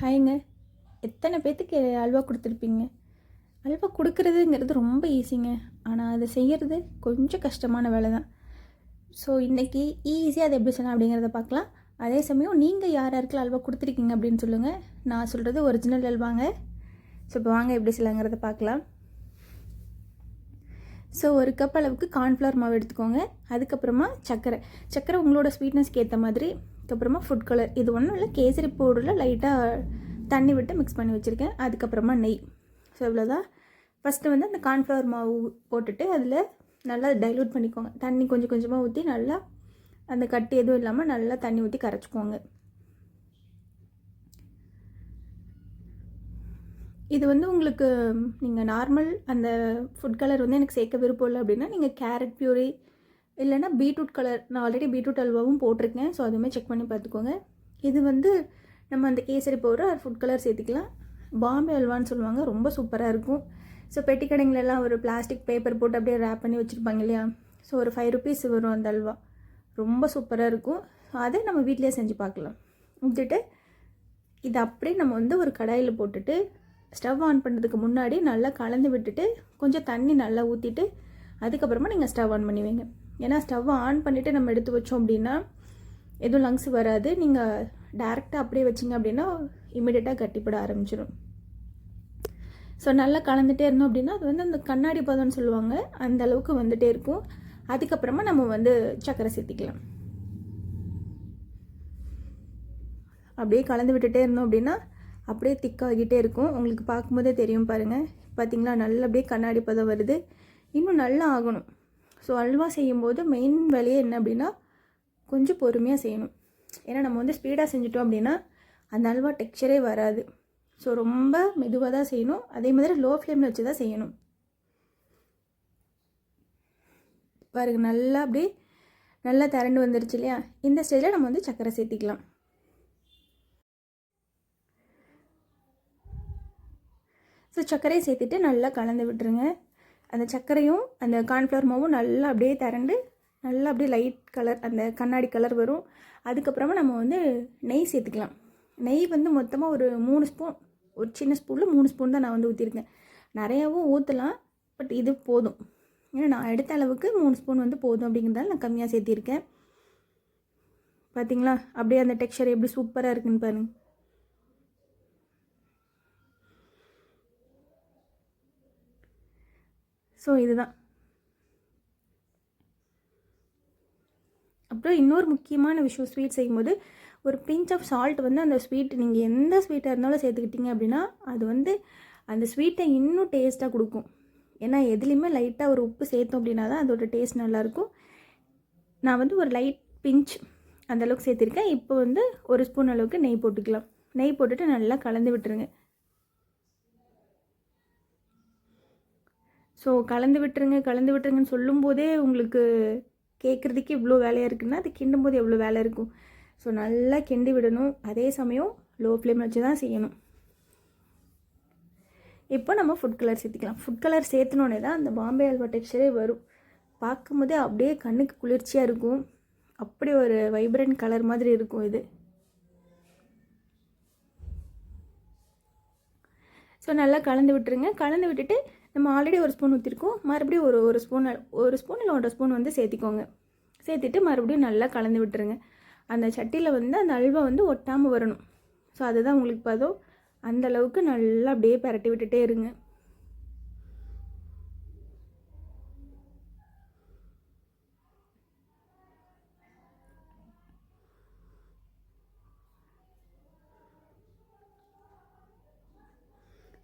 ஹாய்ங்க. எத்தனை பேர்த்துக்கு அல்வா கொடுத்துருப்பீங்க? அல்வா கொடுக்குறதுங்கிறது ரொம்ப ஈஸிங்க ஆனால் அதை செய்கிறது கொஞ்சம் கஷ்டமான வேலை தான் ஸோ இன்றைக்கி ஈஸியாக அதை எப்படி செய்யலாம் அப்படிங்கிறத பார்க்கலாம். அதே சமயம் நீங்கள் யார் யாருக்கெல்லாம் அல்வா கொடுத்துருக்கீங்க அப்படின்னு சொல்லுங்கள் நான் சொல்கிறது ஒரிஜினல் அல்வாங்க. ஸோ இப்போ வாங்க எப்படி செய்யலாங்கிறத பார்க்கலாம். ஸோ ஒரு கப் அளவுக்கு கார்ன்ஃப்ளவர் மாவு எடுத்துக்கோங்க. அதுக்கப்புறமா சர்க்கரை. சர்க்கரை உங்களோட ஸ்வீட்னஸ்க்கு ஏற்ற மாதிரி அதுக்கப்புறமா ஃபுட் கலர் இது ஒன்றும் இல்லை கேசரி பவுடரில் லைட்டாக தண்ணி விட்டு மிக்ஸ் பண்ணி வச்சுருக்கேன். அதுக்கப்புறமா நெய். ஸோ இவ்வளோதான் ஃபஸ்ட்டு வந்து அந்த கார்ன்ஃப்ளவர் மாவு போட்டுட்டு அதில் நல்லா டைல்யூட் பண்ணிக்கோங்க. தண்ணி கொஞ்சம் கொஞ்சமாக ஊற்றி நல்லா அந்த கட்டு எதுவும் இல்லாமல் நல்லா தண்ணி ஊற்றி கரைச்சிக்கோங்க. இது வந்து உங்களுக்கு நீங்கள் நார்மல் அந்த ஃபுட் கலர் வந்து எனக்கு சேர்க்க விருப்பம் இல்லை அப்படின்னா நீங்கள் கேரட் பியூரி இல்லைன்னா பீட்ரூட் கலர் நான் ஆல்ரெடி பீட்ரூட் அல்வாவும் போட்டிருக்கேன். ஸோ அதுவுமே செக் பண்ணி பார்த்துக்கோங்க. இது வந்து நம்ம அந்த கேசரி பவுடர் ஃபுட் கலர் சேர்த்துக்கலாம். பாம்பே அல்வான்னு சொல்லுவாங்க ரொம்ப சூப்பராக இருக்கும். ஸோ பெட்டி கடைங்களெல்லாம் ஒரு பிளாஸ்டிக் பேப்பர் போட்டு அப்படியே ரேப் பண்ணி வச்சுருப்பாங்க இல்லையா? ஸோ ஒரு ஃபைவ் ருபீஸ் வரும் அந்த அல்வா. ரொம்ப சூப்பராக இருக்கும். ஸோ அதை நம்ம வீட்டிலே செஞ்சு பார்க்கலாம். விட்டுட்டு இதை அப்படியே நம்ம வந்து ஒரு கடாயில் போட்டுட்டு ஸ்டவ் ஆன் பண்ணுறதுக்கு முன்னாடி நல்லா கலந்து விட்டுட்டு கொஞ்சம் தண்ணி நல்லா ஊற்றிட்டு அதுக்கப்புறமா நீங்கள் ஸ்டவ் ஆன் பண்ணி வைங்க. ஏன்னா ஸ்டவ் ஆன் பண்ணிவிட்டு நம்ம எடுத்து வச்சோம் அப்படின்னா எதுவும் லங்ஸ் வராது. நீங்கள் டேரெக்டாக அப்படியே வச்சிங்க அப்படின்னா இமிடியட்டாக கட்டிப்பட ஆரம்பிச்சிடும் ஸோ நல்லா கலந்துகிட்டே இருந்தோம் அப்படின்னா அது வந்து அந்த கண்ணாடி பதம்னு சொல்லுவாங்க. அந்த அளவுக்கு வந்துகிட்டே இருக்கும். அதுக்கப்புறமா நம்ம வந்து சக்கரை சேர்த்திக்கலாம். அப்படியே கலந்து விட்டுட்டே இருந்தோம் அப்படின்னா அப்படியே திக்காகிட்டே இருக்கும். உங்களுக்கு பார்க்கும்போதே தெரியும் பாருங்கள் பார்த்தீங்களா? நல்லா அப்படியே கண்ணாடி பதம் வருது. இன்னும் நல்லா ஆகணும். ஸோ அல்வா செய்யும்போது மெயின் வேலையே என்ன அப்படின்னா கொஞ்சம் பொறுமையாக செய்யணும். ஏன்னா நம்ம வந்து ஸ்பீடாக செஞ்சிட்டோம் அப்படின்னா அந்த அல்வா டெக்ஸ்சரே வராது. ஸோ ரொம்ப மெதுவாக தான் செய்யணும். அதே மாதிரி லோ ஃப்ளேமில் வச்சு தான் செய்யணும். பாருங்க நல்லா அப்படியே நல்லா திரண்டு வந்துருச்சு இல்லையா? இந்த ஸ்டேஜில் நம்ம வந்து சர்க்கரை சேர்த்திக்கலாம். ஸோ சர்க்கரையை சேர்த்துட்டு நல்லா கலந்து விட்டுருங்க. அந்த சர்க்கரையும் அந்த கார்ன்ஃப்ளவர் மாவும் நல்லா அப்படியே திரண்டு நல்லா அப்படியே லைட் கலர் அந்த கண்ணாடி கலர் வரும். அதுக்கப்புறமா நம்ம வந்து நெய் சேர்த்துக்கலாம். நெய் வந்து மொத்தமாக ஒரு மூணு ஸ்பூன் ஒரு சின்ன ஸ்பூனில் மூணு ஸ்பூன் தான் நான் வந்து ஊற்றிருக்கேன் நிறையாவும் ஊற்றலாம் பட் இது போதும். ஏன்னா நான் எடுத்த அளவுக்கு மூணு ஸ்பூன் வந்து போதும் அப்படிங்கிறதால நான் கம்மியாக சேர்த்திருக்கேன். பார்த்தீங்களா அப்படியே அந்த டெக்ஸ்சர் எப்படி சூப்பராக இருக்குன்னு பாருங்கள் ஸோ இதுதான். அப்புறம் இன்னொரு முக்கியமான விஷயம் ஸ்வீட் செய்யும்போது ஒரு பிஞ்ச் ஆஃப் சால்ட் வந்து அந்த ஸ்வீட் நீங்கள் எந்த ஸ்வீட்டாக இருந்தாலும் சேர்த்துக்கிட்டீங்க அப்படின்னா அது வந்து அந்த ஸ்வீட்டை இன்னும் டேஸ்ட்டாக கொடுக்கும். ஏன்னா எதுலேயுமே லைட்டாக ஒரு உப்பு சேர்த்தோம் அப்படின்னா தான் அதோட டேஸ்ட் நல்லாயிருக்கும் நான் வந்து ஒரு லைட் பிஞ்ச் அந்த அளவுக்கு சேர்த்துருக்கேன். இப்போ வந்து ஒரு ஸ்பூன் அளவுக்கு நெய் போட்டுக்கலாம். நெய் போட்டுட்டு நல்லா கலந்து விட்டுருங்க. ஸோ கலந்து விட்டுருங்க கலந்து விட்டுருங்கன்னு சொல்லும்போதே உங்களுக்கு கேட்குறதுக்கு இவ்வளோ வேலையாக இருக்குன்னா அது கிண்டும் போது எவ்வளோ வேலை இருக்கும். ஸோ நல்லா கிண்டி விடணும். அதே சமயம் லோ ஃப்ளேமில் வச்சு தான் செய்யணும். இப்போ நம்ம ஃபுட் கலர் சேர்த்துக்கலாம். ஃபுட் கலர் சேர்த்துனோடனே தான் அந்த பாம்பே அல்வா டெக்ஸ்டரே வரும். பார்க்கும்போதே அப்படியே கண்ணுக்கு குளிர்ச்சியாக இருக்கும். அப்படி ஒரு வைப்ரண்ட் கலர் மாதிரி இருக்கும் இது. ஸோ நல்லா கலந்து விட்டுருங்க. கலந்து விட்டுட்டு நம்ம ஆல்ரெடி ஒரு ஸ்பூன் ஊற்றிருக்கோம் மறுபடியும் ஒரு ஒரு ஸ்பூன் ஒரு ஸ்பூன் இல்லை ஒன்றரை ஸ்பூன் வந்து சேர்த்திக்கோங்க. சேர்த்துட்டு மறுபடியும் நல்லா கலந்து விட்டுருங்க. அந்த சட்டியில் வந்து அந்த அல்வா வந்து ஒட்டாமல் வரணும். ஸோ அதுதான் உங்களுக்கு பதம் அந்தளவுக்கு நல்லா அப்படியே பரட்டி விட்டுட்டே இருங்க.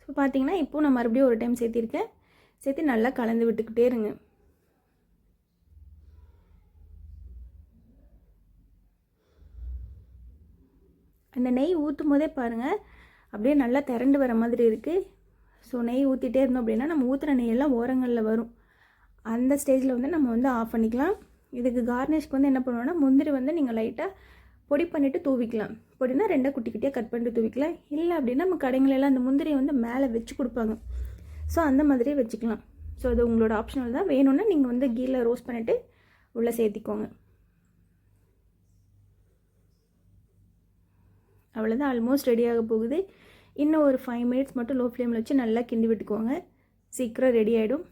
ஸோ பார்த்தீங்கன்னா இப்போது நான் மறுபடியும் ஒரு டைம் சேர்த்திருக்கேன். சேர்த்து நல்லா கலந்து விட்டுக்கிட்டே இருங்க. அந்த நெய் ஊற்றும் போதே பாருங்கள் அப்படியே நல்லா திரண்டு வர மாதிரி இருக்குது ஸோ நெய் ஊற்றிட்டே இருந்தோம் அப்படின்னா நம்ம ஊற்றுற நெய்யெல்லாம் ஓரங்களில் வரும். அந்த ஸ்டேஜில் வந்து நம்ம வந்து ஆஃப் பண்ணிக்கலாம். இதுக்கு கார்னிஷ்க்கு வந்து என்ன பண்ணுவோன்னா முந்திரி வந்து நீங்கள் லைட்டாக பொடி பண்ணிவிட்டு தூவிக்கலாம். அப்படின்னா ரெண்டாக குட்டி குட்டியாக கட் பண்ணிட்டு தூவிக்கலாம். இல்லை அப்படின்னா நம்ம கடைங்களெல்லாம் அந்த முந்திரியை வந்து மேலே வச்சு கொடுப்பாங்க. ஸோ அந்த மாதிரியே வச்சுக்கலாம். ஸோ அது உங்களோட ஆப்ஷனல் தான் வேணும்னா நீங்கள் வந்து கீழே ரோஸ்ட் பண்ணிவிட்டு உள்ளே சேர்த்திக்கோங்க. அவ்வளோதான் ஆல்மோஸ்ட் ரெடியாக போகுது. இன்னும் ஒரு ஃபைவ் மினிட்ஸ் மட்டும் லோ ஃப்ளேமில் வச்சு நல்லா கிண்டி விட்டுக்கோங்க. சீக்கிரம் ரெடி ஆகிடும்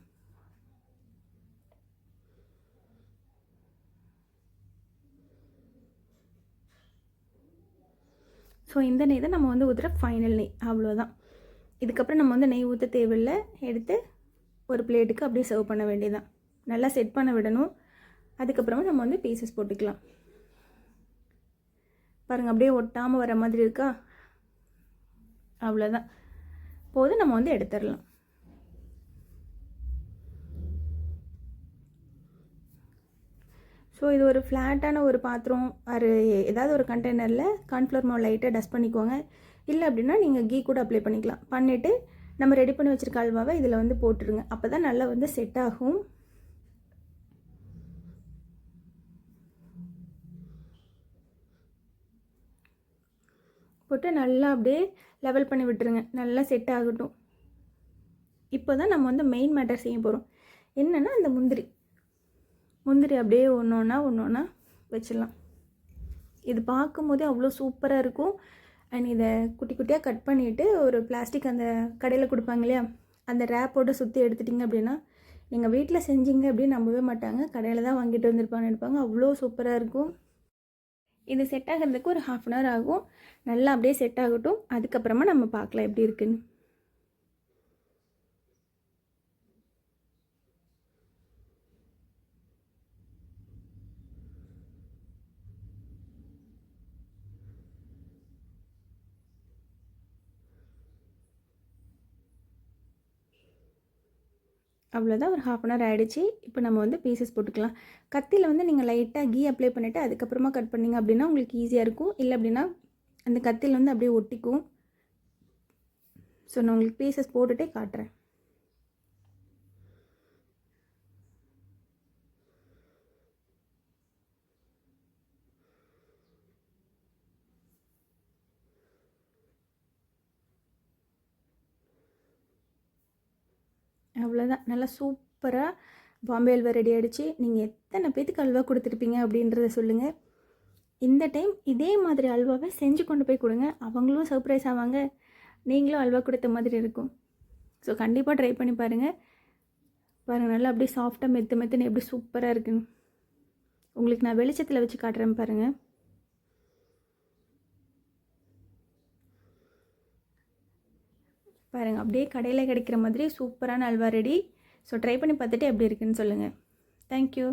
ஸோ இந்த நெய் தான் நம்ம வந்து ஊற்றுற ஃபைனல் நெய். அவ்வளோதான் இதுக்கப்புறம் நம்ம வந்து நெய் ஊற்ற தேவையில்லை. எடுத்து ஒரு பிளேட்டுக்கு அப்படியே சர்வ் பண்ண வேண்டியதான் நல்லா செட் பண்ண விடணும். அதுக்கப்புறமா நம்ம வந்து பீசஸ் போட்டுக்கலாம். பாருங்கள் அப்படியே ஒட்டாமல் வர மாதிரி இருக்கா? அவ்வளோதான் போதும் நம்ம வந்து எடுத்துடலாம். ஸோ இது ஒரு ஃப்ளாட்டான ஒரு பாத்திரம் ஒரு ஏதாவது ஒரு கண்டெய்னரில் கார்ன்ஃப்ளவர் மாவு லைட்டாக டஸ்ட் பண்ணிக்கோங்க இல்லை அப்படின்னா நீங்கள் கீ கூட அப்ளை பண்ணிக்கலாம். பண்ணிவிட்டு நம்ம ரெடி பண்ணி வச்சுருக்க அல்வாவை இதில் வந்து போட்டுருங்க. அப்போ தான் நல்லா வந்து செட் ஆகும். போட்டு நல்லா அப்படியே லெவல் பண்ணி விட்டுருங்க. நல்லா செட் ஆகட்டும். இப்போ தான் நம்ம வந்து மெயின் மேட்டர் செய்ய போகிறோம் என்னென்னா அந்த முந்திரி. முந்திரி அப்படியே ஒன்று ஒன்றா ஒன்று ஒன்றா வச்சிடலாம். இது பார்க்கும்போதே அவ்வளோ சூப்பராக இருக்கும். அண்ட் இதை குட்டி குட்டியாக கட் பண்ணிவிட்டு ஒரு பிளாஸ்டிக் அந்த கடையில் கொடுப்பாங்க இல்லையா? அந்த ரேப்போடு சுற்றி எடுத்துட்டிங்க அப்படின்னா எங்கள் வீட்டில் செஞ்சீங்க அப்படின்னு நம்பவே மாட்டாங்க. கடையில் தான் வாங்கிட்டு வந்திருப்பான்னு எடுப்பாங்க அவ்வளோ சூப்பராக இருக்கும். இது செட் ஆகிறதுக்கு ஒரு ஹாஃப் அன் ஹவர் ஆகும். நல்லா அப்படியே செட் ஆகட்டும். அதுக்கப்புறமா நம்ம பார்க்கலாம் எப்படி இருக்குன்னு. அவ்வளோதான் ஒரு ஹாஃப் அன் ஹவர் ஆகிடுச்சு இப்போ நம்ம வந்து பீசஸ் போட்டுக்கலாம். கத்தியில் வந்து நீங்கள் லைட்டாக கீ அப்ளை பண்ணிவிட்டு அதுக்கப்புறமா கட் பண்ணிங்க அப்படின்னா உங்களுக்கு ஈஸியாக இருக்கும். இல்லை அப்படின்னா அந்த கத்தியில் வந்து அப்படியே ஒட்டிக்கும். ஸோ நான் உங்களுக்கு பீசஸ் போட்டுகிட்டே காட்டுறேன். அவ்வளோதான் நல்லா சூப்பராக பாம்பே அல்வா ரெடி ஆகிடுச்சு நீங்கள் எத்தனை பேத்துக்கு அல்வா கொடுத்துருப்பீங்க அப்படின்றத சொல்லுங்கள் இந்த டைம் இதே மாதிரி அல்வாவை செஞ்சு கொண்டு போய் கொடுங்க. அவங்களும் சர்ப்ரைஸ் ஆவாங்க. நீங்களும் அல்வா கொடுத்த மாதிரி இருக்கும். ஸோ கண்டிப்பாக ட்ரை பண்ணி பாருங்கள் பாருங்கள் நல்லா அப்படியே சாஃப்டாக மெத்து மெத்துன்னு எப்படி சூப்பராக இருக்குன்னு. உங்களுக்கு நான் வெளிச்சத்தில் வச்சு காட்டுறேன் பாருங்கள் பாருங்கள் அப்படியே கடையில் கிடைக்கிற மாதிரி சூப்பரான அல்வா ரெடி ஸோ ட்ரை பண்ணி பார்த்துட்டு எப்படி இருக்குன்னு சொல்லுங்கள் தேங்க்யூ